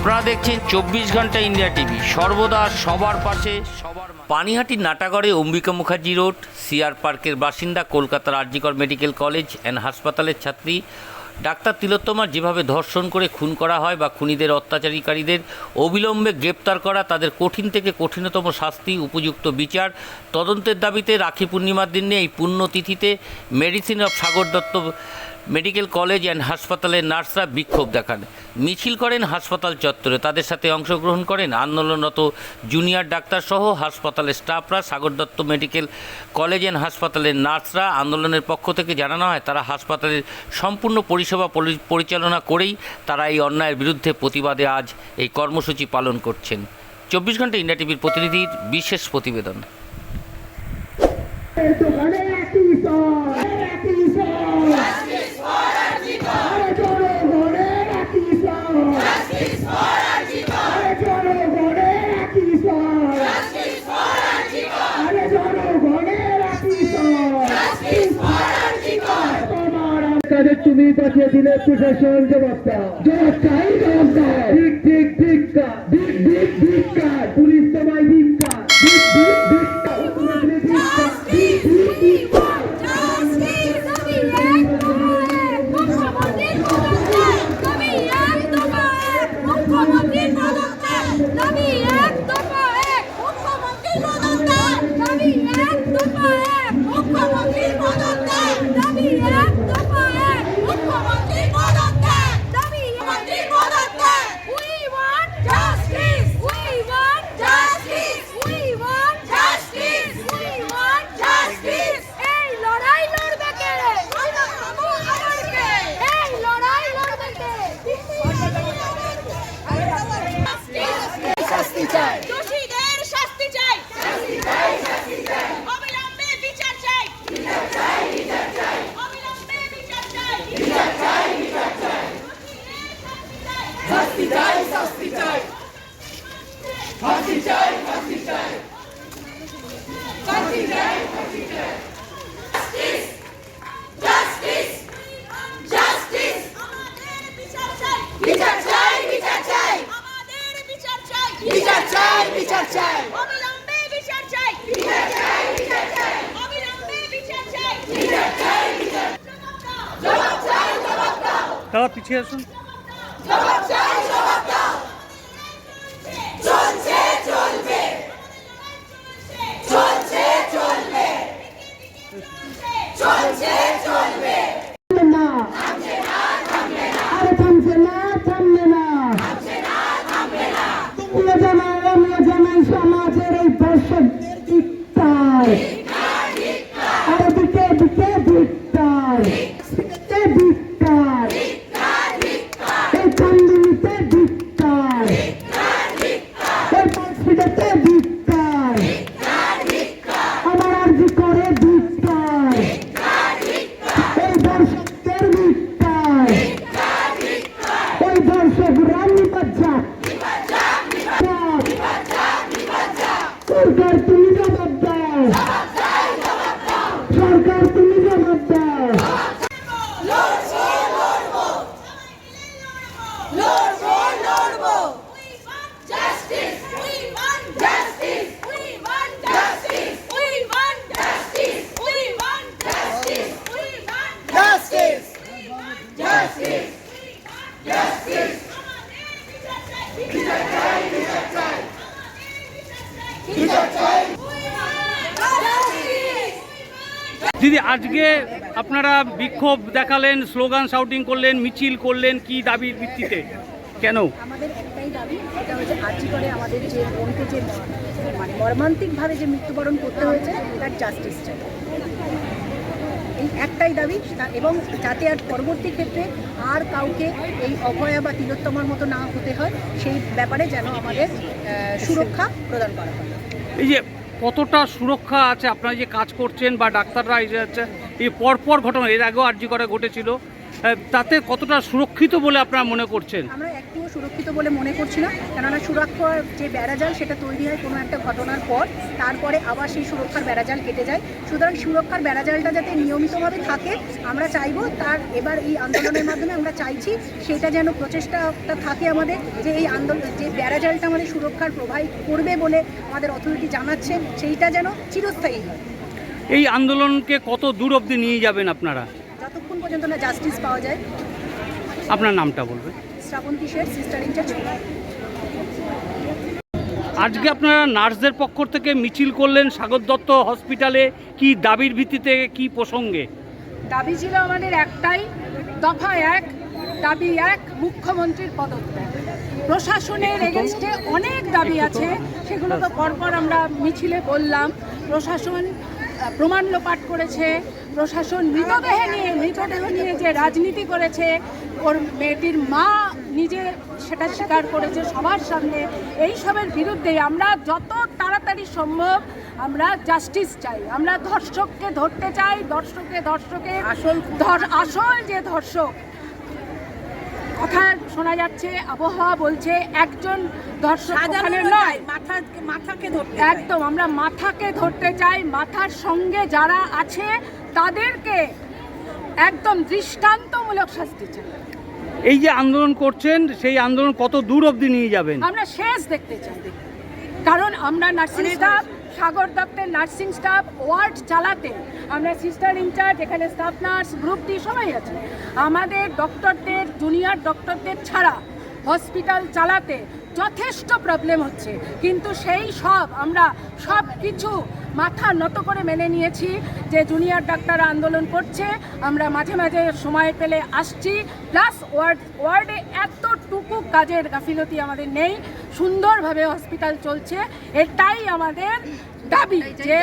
আপনারা দেখছেন চব্বিশ ঘণ্টা ইন্ডিয়া টিভি সর্বদা সবার পাশে, সবার। পানিহাটির নাটাগড়ে অম্বিকা মুখার্জি রোড, সিআর পার্কের বাসিন্দা, কলকাতার আরজিকর মেডিকেল কলেজ অ্যান্ড হাসপাতালের ছাত্রী ডাক্তার তিলোত্তমার যেভাবে ধর্ষণ করে খুন করা হয় বা খুনিদের অত্যাচারীকারীদের অবিলম্বে গ্রেপ্তার করা তাদের কঠিন থেকে কঠিনতম শাস্তি উপযুক্ত বিচার, তদন্তের দাবিতে রাখি পূর্ণিমার দিনে এই পুণ্যতিথিতে medicine of Sagar Dutta medical college and হাসপাতালের নার্সরা বিক্ষোভ দেখান। মিছিল করেন হাসপাতাল চত্বরে। তাদের সাথে অংশগ্রহণ করেন আন্দোলনরত জুনিয়র ডাক্তার সহ হাসপাতালের স্টাফরা। Sagar Dutta medical college and হাসপাতালের নার্সরা আন্দোলনের পক্ষ থেকে জানানো হয়, তারা হাসপাতালের সম্পূর্ণ পরিষেবা পরি- পরিচালনা করেই তারা এই অন্যায়ের বিরুদ্ধে প্রতিবাদে আজ এই কর্মসূচি পালন করছেন। চব্বিশ ঘণ্টা ইন্ডিয়া টিভির প্রতিনিধির বিশেষ প্রতিবেদন। তুমি পাঠিয়ে দিলে প্রশাসন জবাব দাও জবাব চাই জবাব দাও ঠিক ঠিক ঠিক ঠিক ঠিক ঠিক পুলিশ তোমায় শাস্তি চাই। দোষীদের শাস্তি চাই। শাস্তি চাই শাস্তি চাই। অবিলম্বে বিচার চাই। বিচার চাই বিচার চাই। অবিলম্বে বিচার চাই। বিচার চাই বিচার চাই। শাস্তি চাই। শাস্তি চাই। শাস্তি চাই শাস্তি চাই ফাঁসি চাই ফাঁসি চাই জাস্টিস জাস্টিস আমাদের বিচার চাই বিচার চাই বিচার চাই আমাদের বিচার চাই বিচার চাই বিচার চাই। অবিলম্বে বিচার চাই। বিচার চাই বিচার চাই। অবিলম্বে বিচার চাই। বিচার চাই বিচার জবাব চাই জবাব দাও। দাদা পিছিয়ে আসুন। জবাব চাই জবাব দাও। চলছে চলবে। চলছে চলবে। চলছে বিচার চাই বিচার চাই বিচার চাই দিদি আজকে আপনারা বিক্ষোভ দেখালেন স্লোগান শাউটিং করলেন মিছিল করলেন কি দাবির ভিত্তিতে? কেন? আমাদের একটাই দাবি সেটা হচ্ছে আর্জি করে আমাদের যে বোনকে যে মানে মর্মান্তিকভাবে যে মৃত্যুবরণ করতে হয়েছে তার জাস্টিস চাই। এই একটাই দাবি এবং যাতে আর পরবর্তী ক্ষেত্রে আর কাউকে এই অভয়া বা তিলোত্তমার মতো না হতে হয়, সেই ব্যাপারে যেন আমাদের সুরক্ষা প্রদান করা হয়। এই যে কতটা সুরক্ষা আছে, আপনারা যে কাজ করছেন বা ডাক্তাররা এই যে পরপর ঘটনা, এর আগেও আর্জি করা ঘটেছিল তাতে কতটা সুরক্ষিত বলে আপনারা মনে করছেন? আমরা একটুও সুরক্ষিত বলে মনে করছি না। কেননা সুরক্ষার যে বেড়াজাল সেটা তৈরি হয় কোনো একটা ঘটনার পর। তারপরে আবার সেই সুরক্ষার বেড়াজাল কেটে যায়। সুতরাং সুরক্ষার বেড়াজালটা যাতে নিয়মিতভাবে থাকে আমরা চাইব তার এবার এই আন্দোলনের মাধ্যমে আমরা চাইছি সেটা যেন প্রচেষ্টাটা থাকে আমাদের যে এই আন্দোলন যে বেড়াজালটা আমাদের সুরক্ষার প্রোভাইড করবে বলে আমাদের অথরিটি জানাচ্ছে সেইটা যেন চিরস্থায়ী হয়। এই আন্দোলনকে কত দূর অবধি নিয়ে যাবেন আপনারা? যতক্ষণ পর্যন্ত না জাস্টিস পাওয়া যায়। আপনার নামটা বলবেন? শ্রাবন্তী শেঠ সিস্টার ইনচার্জ আজকে আপনারা নার্সদের পক্ষ থেকে মিছিল করলেন সাগর দত্ত হসপিটালে কি দাবির ভিত্তিতে কি প্রসঙ্গে? দাবি ছিল আমাদের একটাই দফা এক দাবি এক মুখ্যমন্ত্রীর পদত্যাগ। প্রশাসনের এগেনস্টে অনেক দাবি আছে সেগুলো তো পরপর আমরা মিছিলে বললাম। প্রশাসন প্রমাণ লোপাট করেছে প্রশাসন মৃতদেহ নিয়ে মৃতদেহ নিয়ে যে রাজনীতি করেছে ওর মেয়েটির মা নিজে সেটা স্বীকার করেছে সবার সামনে এইসবের বিরুদ্ধে আমরা যত তাড়াতাড়ি সম্ভব আমরা জাস্টিস চাই। আমরা ধর্ষককে ধরতে চাই ধর্ষককে ধর্ষকের আসল আসল যে ধর্ষক কথা শোনা যাচ্ছে আবহাওয়া বলছে একজন ধর্ষক নয়। মাথাকে ধরতে একদম আমরা মাথাকে ধরতে চাই মাথার সঙ্গে যারা আছে তাদেরকে একদম দৃষ্টান্তমূলক শাস্তি চাই। এই যে আন্দোলন করছেন সেই আন্দোলন কত দূর অবধি নিয়ে যাবেন? আমরা শেষ দেখতে চাই। কারণ আমরা নার্সিং স্টাফ সাগর দত্তের নার্সিং স্টাফ ওয়ার্ড চালাতে আমরা সিস্টার ইনচার্জ এখানে স্টাফ নার্স গ্রুপ ডি সবাই আছে। আমাদের ডক্টরদের জুনিয়র ডক্টরদের ছাড়া হসপিটাল চালাতে যথেষ্ট প্রবলেম হচ্ছে। কিন্তু সেই সব আমরা সব কিছু মাথা নত করে মেনে নিয়েছি যে জুনিয়র ডাক্তার আন্দোলন করছে। আমরা মাঝে মাঝে সময় পেলে আসছি। প্লাস ওয়ার্ড ওয়ার্ডে এতটুকু কাজের গাফিলতি আমাদের নেই। সুন্দরভাবে হসপিটাল চলছে। এটাই আমাদের দাবি যে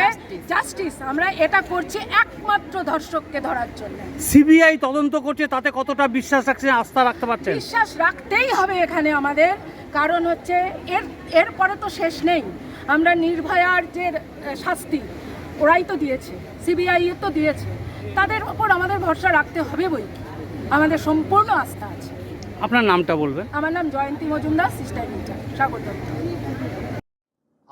জাস্টিস আমরা এটা করছি একমাত্র ধর্ষককে ধরার জন্য। সিবিআই তদন্ত করছে তাতে কতটা বিশ্বাস রাখছেন আস্থা রাখতে পারছেন? বিশ্বাস রাখতেই হবে এখানে আমাদের কারণ হচ্ছে এর এরপরে তো শেষ নেই। আমরা নির্ভয়ার যে শাস্তি ওরাই তো দিয়েছে সিবিআই তো দিয়েছে। তাদের ওপর আমাদের ভরসা রাখতে হবে বই। আমাদের সম্পূর্ণ আস্থা আছে। আপনার নামটা বলবেন? আমার নাম জয়ন্তী মজুমদার সিস্টার ইন্টার স্বাগত